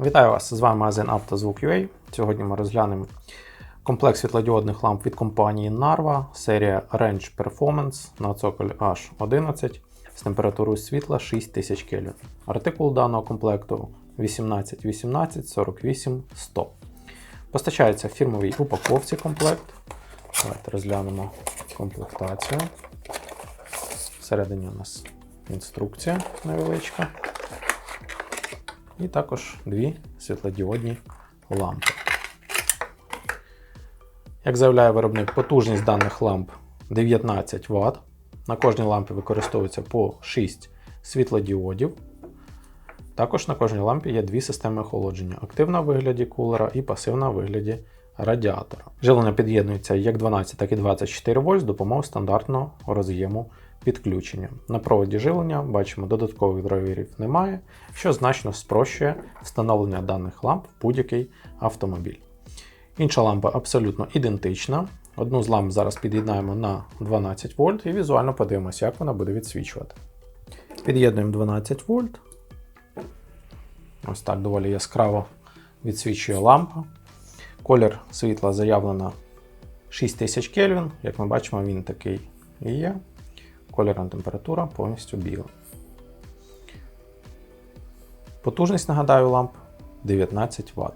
Вітаю вас! З вами магазин «Автозвук.UA». Сьогодні ми розглянемо комплект світлодіодних ламп від компанії Narva, серія Range Performance на цоколь H11 з температурою світла 6000 Кельвін. Артикул даного комплекту 1818 48 100. Постачається в фірмовій упаковці комплект. Давайте розглянемо комплектацію. Всередині у нас інструкція невеличка. І також дві світлодіодні лампи. Як заявляє виробник, потужність даних ламп 19 Вт. На кожній лампі використовується по 6 світлодіодів. Також на кожній лампі є дві системи охолодження: активна в вигляді кулера і пасивна в вигляді радіатора. Живлення під'єднується як 12, так і 24 вольт з допомогою стандартного роз'єму підключення. На проводі живлення бачимо, додаткових драйверів немає, що значно спрощує встановлення даних ламп в будь-який автомобіль. Інша лампа абсолютно ідентична. Одну з ламп зараз під'єднаємо на 12 вольт і візуально подивимося, як вона буде відсвічувати. Під'єднуємо 12 вольт. Ось так доволі яскраво відсвічує лампа. Колір світла заявлено 6000 Кельвін. Як ми бачимо, він такий і є. Кольорна температура повністю біла. Потужність, нагадаю, ламп 19 Вт.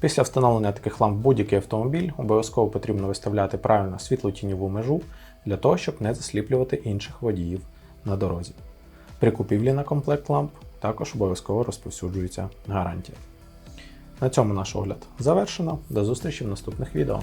Після встановлення таких ламп будь-який автомобіль обов'язково потрібно виставляти правильно світло-тіньову межу для того, щоб не засліплювати інших водіїв на дорозі. При купівлі на комплект ламп також обов'язково розповсюджується гарантія. На цьому наш огляд завершено. До зустрічі в наступних відео.